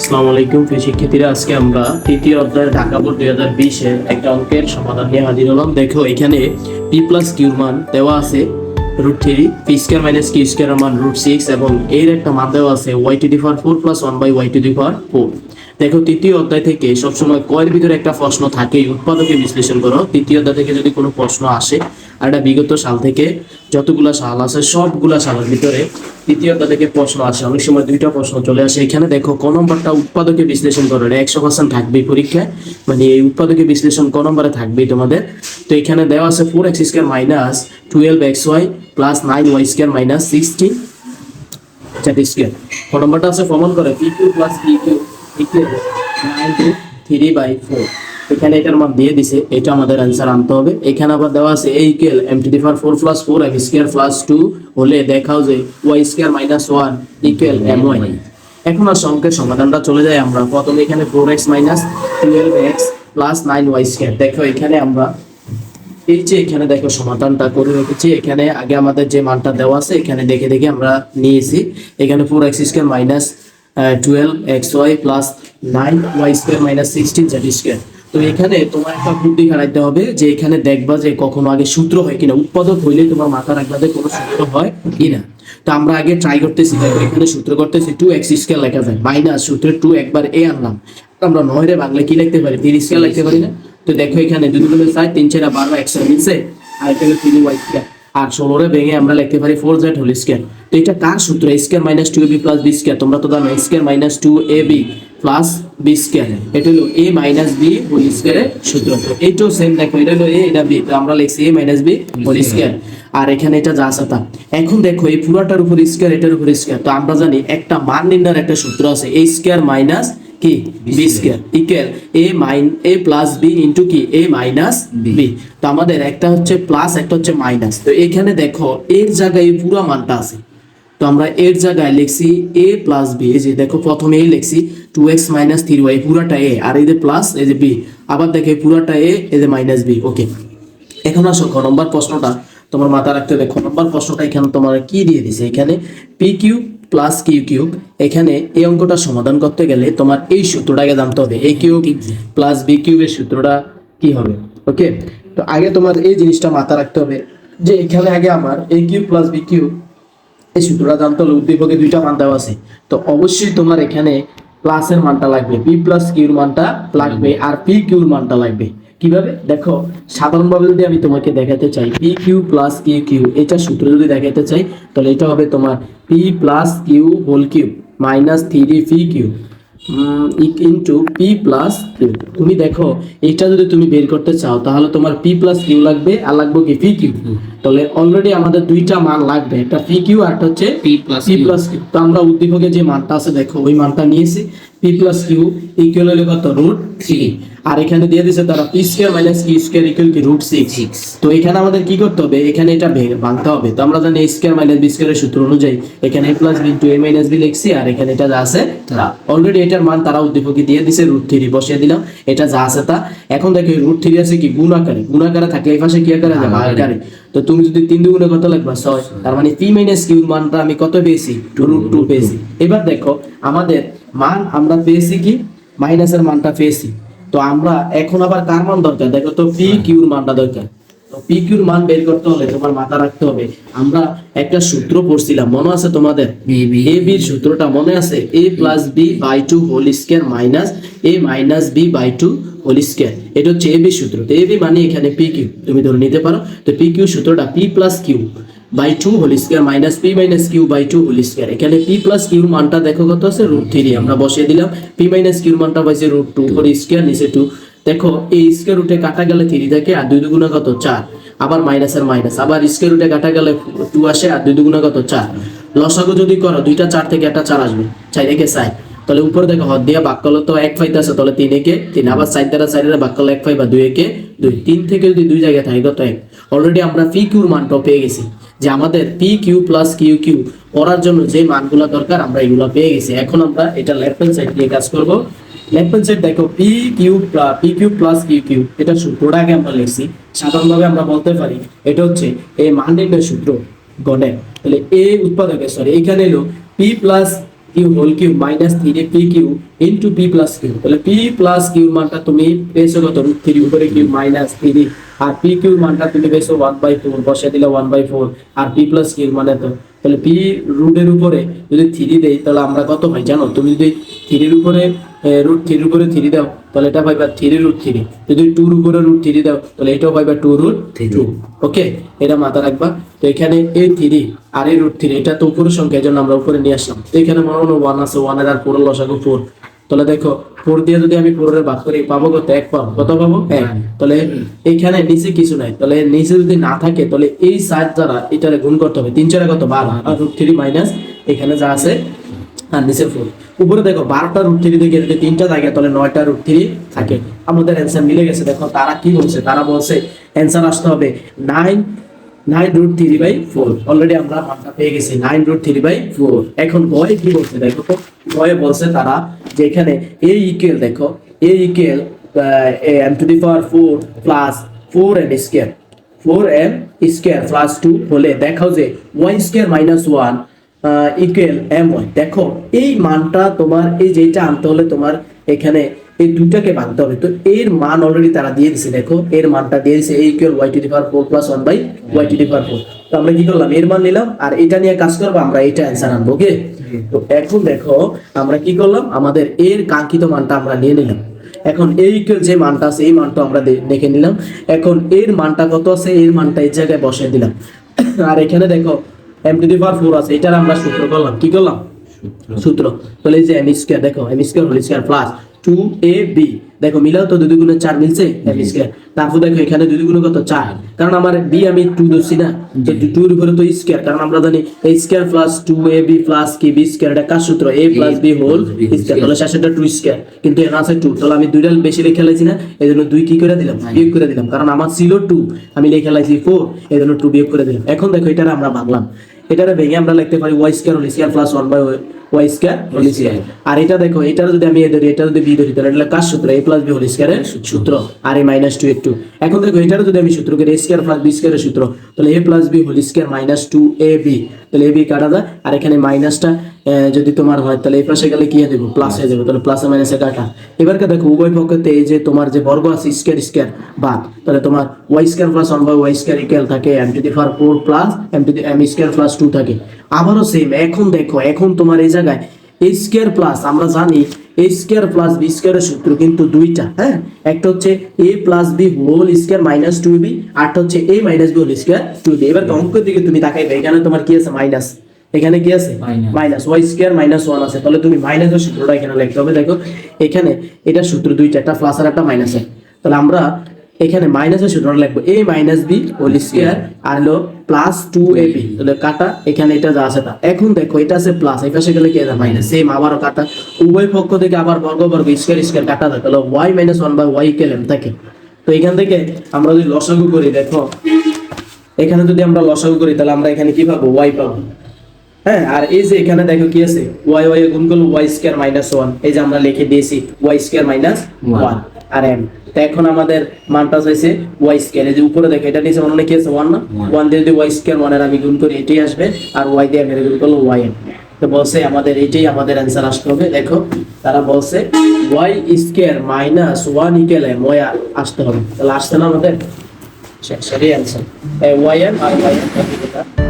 আসসালামু আলাইকুম, প্রিয় শিক্ষার্থীরা। আজকে আমরা তৃতীয় অধ্যায়ের ঢাকা বোর্ড দুই হাজার বিশে একটা অঙ্কের সমাধান নিয়ে হাজির হলাম। দেখো, এখানে পি প্লাস কিউর মান দেওয়া আছে root three P square minus Q square মান রুট সিক্স এবং এর একটা মান দেওয়া আছে Y to power four plus one by Y to power four দেখো, তৃতীয় অধ্যায় থেকে সবসময় কয়ের ভিতরে একটা প্রশ্ন থাকেই উৎপাদকে বিশ্লেষণ করো। তৃতীয় অধ্যায় থেকে যদি কোনো প্রশ্ন আসে, আর এটা বিগত সাল থেকে যতগুলা সাল আছে, সবগুলা সালের ভিতরে তৃতীয় অধ্যায় থেকে প্রশ্ন আসে। অনেক সময় দুইটা প্রশ্ন চলে আসে। এখানে দেখো, ক নম্বরটা উৎপাদকে বিশ্লেষণ করো, এটা একশো পার্সেন্ট থাকবেই পরীক্ষায়। মানে এই উৎপাদকে বিশ্লেষণ ক নম্বরে থাকবেই তোমাদের। তো এখানে দেওয়া আছে four X square minus twelve X Y plus nine Y square minus sixteen চারটি স্কোয়ার ক নম্বরটা আছে, প্রমাণ করে P Q plus P Q এখানে এটার মান দিয়ে দিছে, এটা আমাদের অ্যান্সার আনতে হবে। এখানে আবার দেওয়া আছে এই equal M to the power four plus four M square plus two হলে দেখাও যে Y square minus one equal M Y এখন আর অঙ্কের সমাধানটা চলে যায় আমরা। প্রথমে এখানে four X minus twelve X plus nine Y square দেখো এখানে আমরা এই যে এখানে দেখো সমাধানটা করে রেখেছি। এখানে আগে আমাদের যে মানটা দেওয়া আছে, এখানে দেখে দেখে আমরা নিয়েছি। এখানে four X square minus twelve X Y plus nine Y square তো এখানে তোমার একটা বুদ্ধি খাটাইতে হবে যে এখানে দেখবা যে কখনো আগে সূত্র হয় কিনা। উৎপাদক হইলে তোমার মাথা রাখবা যে কোনো সূত্র হয় কিনা। তো আমরা আগে ট্রাই করতেছি। এখানে সূত্র করতেছি টু এক্স স্কোয়ার লেখা যায়। মাইনাস সূত্রে টু একবার এ আনলাম। আমরা নয় রে বাংলা কি লিখতে পারি? তিরিশ স্কোয়ার লিখতে পারি না। তো দেখো এখানে দুই চার, তিন চার বারো একশো নিচে আর এখানে তিন ওয়াই স্কোয়ার আর ষোলোরে ভেঙে আমরা লিখতে পারি ফোর জেড হোল স্কোয়ার তো এটা কার সূত্র? A square minus two B plus B square তোমরা তো জানো A square minus two A B plus B square এটা হলো এ মাইনাস বি হোল স্কোয়ারের সূত্র। এইটাও সেম দেখো, এটা হলো এ এটা বি তো আমরা লিখছি A minus B whole square আর এখানে এটা যা আছে তা। এখন দেখো, এই পুরাটার উপর স্কোয়ার এটার উপর স্কোয়ার তো আমরা জানি একটা মান নির্ণয়ের একটা সূত্র আছে এ স্কোয়ার মাইনাস কি? B square equal A minus A plus B into কি? এ মাইনাস বি তো আমাদের একটা হচ্ছে প্লাস একটা হচ্ছে মাইনাস তো এখানে দেখো এর জায়গায় এই পুরো মানটা আছে। তো আমরা এর জায়গায় লিখছি এ প্লাস বি এই যে দেখো প্রথমে এ লিখছি two X minus three Y পুরাটা এ আর এই যে প্লাস এই যে বি আবার দেখে পুরাটা এ এই যে মাইনাস বি ওকে এখন আসো নম্বর প্রশ্নটা। তোমার মাথা রাখতে হবে খ নম্বর প্রশ্নটা এখানে তোমার কি দিয়ে দিছে? এখানে P Q plus Q cube এখানে এই অঙ্কটা সমাধান করতে গেলে তোমার এই সূত্রটাকে জানতে হবে। এ কিউব প্লাস বি কিউবের সূত্রটা কি হবে? ওকে তো আগে তোমার এই জিনিসটা মাথা রাখতে হবে যে এখানে আগে আমার A cube plus B cube এই সূত্রটা জানতে হলে উদ্দীপকে দুইটা মান দেওয়া আছে। তো অবশ্যই তোমার এখানে প্লাসের মানটা লাগবে পি প্লাস কিউর মানটা লাগবে আর পি কিউর মানটা লাগবে। কীভাবে? দেখো সাধারণভাবে যদি আমি তোমাকে দেখাতে চাই P Q plus Q Q এটা সূত্র যদি দেখাতে চাই তাহলে এটা হবে তোমার P plus Q whole Q minus three P Q into P plus Q তুমি দেখো এটা যদি তুমি বের করতে চাও তাহলে তোমার পি প্লাস কিউ লাগবে আর লাগবে কি পি কিউ তাহলে অলরেডি আমাদের দুইটা মান লাগবে একটা পি কিউ আর একটা হচ্ছে P plus P plus Q তো আমরা উদ্দীপকে যে মানটা আছে দেখো ওই মানটা নিয়েছি পি প্লাস কিউ ইকুয়াল হলো কত? রুট থ্রি আর এখানে দিয়ে দিছে তারা P square minus Q square equal কি রুট সিক্স তো এখানে আমাদের কি করতে হবে? এখানে এটা ভেঙে ভাঙতে হবে। তো আমরা জানি স্কোয়ার মাইনাস বি স্কোয়ারের সূত্র অনুযায়ী এখানে A plus B two A minus B লিখছি আর এখানে এটা যা আছে তা। অলরেডি এটার মান তারা উদ্দীপকে দিয়ে দিছে রুট থ্রি বসিয়ে দিলাম এটা যা আছে তা। এখন দেখো রুট থ্রি আছে কি? গুণ আকারে। গুণ আকারে থাকলে এই পাশে কি আকারে যাবে? ভাগ আকারে। তো তুমি যদি তিন দুগুণে কত লাগবে? ছয়। তার মানে পি মাইনাস কিউর মানটা আমি কত পেয়েছি? রুট টু পেয়েছি। এবার দেখো আমাদের মান আমরা পেয়েছি কি? মাইনাসের মানটা পেয়েছি। তো আমরা এখন আবার কার মান দরকার? দেখো তো পি কিউর মানটা দরকার। তো পি কিউর মান বের করতে হলে তোমার মাথা রাখতে হবে। আমরা একটা সূত্র পড়ছিলাম মনে আছে তোমাদের? এ বির সূত্রটা মনে আছে? A plus B by two whole square minus A minus B by two whole square এটা হচ্ছে এ বি সূত্র। তো এ বি মানে এখানে পি কিউ তুমি ধরে নিতে পারো। তো পি কিউ সূত্রটা P plus Q by two whole square minus P minus Q by two whole square এখানে পি প্লাস কিউর মানটা দেখো কত আছে? রুট থ্রি আমরা বসিয়ে দিলাম। পি মাইনাস কিউর মানটা পাইছে রুট টু হোল স্কোয়ার নিচে টু দেখো, এই স্কোয়ার রুটে কাটা গেলে থ্রি থাকে আর দুই দুগুণা কত? চার। আবার মাইনাসের মাইনাস আবার স্কোয়ার রুটে কাটা গেলে টু আসে আর দুই দুগুণা কত? চার। লসাগু যদি করো, দুইটা চার থেকে একটা চার আসবে। চাই রেখে চাই তাহলে উপরে দেখো, হদ দিয়া বাক করলে তো এক ফাইতে আছে তাহলে তিন একে তিন। আবার সাইড দ্বারা সাইডে বাক করলে এক ফাই বা দুই একে দুই। তিন থেকে যদি দুই জায়গায় থাকে, কত এক? অলরেডি আমরা পি কিউর মানটাও পেয়ে গেছি। যে আমাদের P Q plus Q Q করার জন্য যে মানগুলো দরকার, আমরা এগুলো পেয়ে গেছি। এখন আমরা এটা লেফট হ্যান্ড সাইড দিয়ে কাজ করব। লেফট হ্যান্ড সাইড দেখো P Q P Q plus Q Q এটা সূত্রটা আগে আমরা লিখছি। সাধারণভাবে আমরা বলতে পারি, এটা হচ্ছে এই মান সূত্র গণের তাহলে এ উৎপাদকের সরি এখানে এলো P plus Q whole Q minus three P Q into P plus Q তাহলে পি প্লাস কিউ মানটা তুমি পেয়েছ কত? থ্রি উপরে কিউ মাইনাস থ্রি আর পি কিউ মানটা তুমি পেয়েছ ওয়ান বাই ফোর বসে দিলে ওয়ান বাই ফোর আর পি প্লাস কিউ মানে তো। তাহলে পি রুটের উপরে যদি থ্রি দেই তাহলে আমরা কত হয় জানো? তুমি যদি থ্রির উপরে রুট থ্রির উপরে থ্রি দাও তাহলে এটা পাইবা থ্রি রুট থ্রি যদি টুর উপরে রুট থ্রি দাও তাহলে এটাও পাইবা টু রুট টু ওকে এটা মাথা রাখবা। তো এখানে এই থ্রি আর এই রুট থ্রি এটা তো উপরের সংখ্যা এই জন্য আমরা উপরে নিয়ে আসলাম। তো এখানে মনে হলো ওয়ান আছে ওয়ানের আর পুরো লসাগু ফোর তাহলে দেখো ফোর দিয়ে যদি আমি ফোরের ভাগ করি, পাবো কত? এক পাবো। কত পাবো? এক। তাহলে এইখানে নিচে কিছু নাই। তাহলে নিচে যদি না থাকে, তাহলে এই সাইড দ্বারা এটারে গুণ করতে হবে। তিন চারে কত? বারো। আর রুট থ্রি মাইনাস এখানে যা আছে, আর নিচে ফোর উপরে দেখো, বারোটা রুট থ্রি থেকে যদি তিনটা থাকে, তাহলে নয়টা রুট থ্রি থাকে। আমাদের অ্যান্সার মিলে গেছে। দেখো, তারা কি বলছে? তারা বলছে অ্যান্সার আসতে হবে nine nine root three by four. Already আমরা মানটা পেয়ে গেছি nine root three by four. এখন বয় কি বলছে দেখো তো? বয়ে বলছে তারা যে এখানে এ ইকুয়াল দেখো A equal M to the power four plus four M square four M square plus two হলে দেখাও যে Y square minus one equal M Y দেখো, এই মানটা তোমার, এই যেটা আনতে হলে তোমার এখানে এই দুটাকে ভাঙতে হবে তো এর মান অলরেডি তারা দিয়ে দিছে দেখো এর মানটা দিয়ে দিছে এই equal Y to power four plus one by Y to power four তো আমরা কি করলাম? এর মান নিলাম আর এটা নিয়ে কাজ করব আমরা এটা অ্যান্সার আনব ওকে তো এখন দেখো আমরা কি করলাম? আমাদের এর কাঙ্ক্ষিত মানটা আমরা নিয়ে নিলাম। এখন এই ইকুয়াল যে মানটা আছে এই মানটা আমরা দেখে নিলাম। এখন এর মানটা কত আছে? এর মানটা এই জায়গায় বসিয়ে দিলাম। আর এখানে দেখো M to the power four আছে এটার আমরা সূত্র করলাম। কি করলাম? সূত্র। তাহলে এই যে এম স্কোয়ার দেখো M square whole square plus two A B দেখো মিলাও তো দুই গুণে চার মিলছে? তারপর দেখো এখানে দুই গুণে কত? চার। কারণ আমার বি আমি টু ধরছি না। তো টু এর উপরে তো স্কোয়ার কারণ আমরা জানি square plus two A B plus কি বি স্কোয়ার এটা কার সূত্র? A plus B whole square তাহলে শেষেটা টু স্কোয়ার কিন্তু এখানে আছে টু তাহলে আমি দুইটা বেশি লিখে লাইছি না। এই জন্য দুই কি করে দিলাম? বিয়োগ করে দিলাম। কারণ আমার ছিল টু আমি লিখে লাইছি ফোর এই জন্য টু বিয়োগ করে দিলাম। এখন দেখো এটা আমরা ভাঙলাম এটারে ভেঙে আমরা লিখতে পারি Y square whole square plus one by Y square whole square আর এটা দেখো এটা যদি আমি এ ধরি এটা যদি বি ধরি তাহলে এটা কার সূত্র? এ প্লাস বি হোল স্কোয়ারের সূত্র। আর A minus two A two এখন দেখো এটা যদি আমি সূত্র করি এ স্কয়ার প্লাস বি স্কোয়ারের সূত্র তাহলে A plus B whole square minus two A B তাহলে এ বি কাটা যায়। আর এখানে মাইনাসটা যদি তোমার হয়, তাহলে এই পাশে গেলে কি যাবে প্লাস হয়ে যাবে তাহলে প্লাসে মাইনাসে কাটা। এবারকে দেখো, উভয় পক্ষতে এই যে তোমার যে বর্গ আছে স্কোয়ার স্কোয়ার বাদ, তাহলে তোমার Y square plus one by Y square equal থাকে M to the power four plus M to the M square plus two থাকে। আবারও সেম এখন দেখো, এখন তোমার এই জায়গায় এ স্কোয়ার প্লাস আমরা জানি এ স্কোয়ার প্লাস বি স্কোয়ারের সূত্র কিন্তু দুইটা হ্যাঁ? একটা হচ্ছে A plus B whole square minus two B আরটা হচ্ছে A minus B whole square two B এবার অঙ্কের দিকে তুমি তাকাইবে, এখানে তোমার কি আছে? মাইনাস এখানে কি আছে? Minus Y square minus one আছে। তাহলে তুমি মাইনাসের সূত্রটা এখানে লিখতে হবে। দেখো এখানে এটা সূত্র দুইটা একটা প্লাস আর একটা মাইনাস তাহলে আমরা এখানে মাইনাসের সূত্রটা লিখব। A minus B whole square আর হলো প্লাস টু এ বি তাহলে কাটা এখানে এটা যা আছে তা। এখন দেখো এটা আছে প্লাস এই পাশে গেলে কি আছে? মাইনাস সেম আবারও কাটা। উভয় পক্ষ থেকে আবার বর্গ বর্গ স্কোয়ার স্কোয়ার কাটা যায়। তাহলে Y minus one by Y কেলেম থাকে। তো এখান থেকে আমরা যদি লসাগু করি দেখো এখানে যদি আমরা লসাগু করি তাহলে আমরা এখানে কি পাবো? ওয়াই পাবো। হ্যাঁ আর এই যে এখানে দেখো কি আছে? ওয়াই ওয়াই গুণ করলে ওয়াই স্কোয়ার মাইনাস ওয়ান এই যে আমরা লিখে দিয়েছি ওয়াই স্কোয়ার মাইনাস ওয়ান আর এম তো এখন আমাদের মানটা চাইছে ওয়াই স্কোয়ার এই যে উপরে দেখো এটা নিচে মনে কি আছে? ওয়ান না? ওয়ান দিয়ে যদি ওয়াই স্কোয়ার ওয়ানের আমি গুণ করি এটাই আসবে। আর ওয়াই দিয়ে আমি গুণ করলে ওয়াই এম তো বলছে আমাদের এটাই আমাদের অ্যান্সার আসতে হবে। দেখো তারা বলছে Y square minus one equal M Y আসতে হবে। তাহলে আসছে না আমাদের? সেটাই অ্যান্সার ওয়াই এম আর ওয়াই এম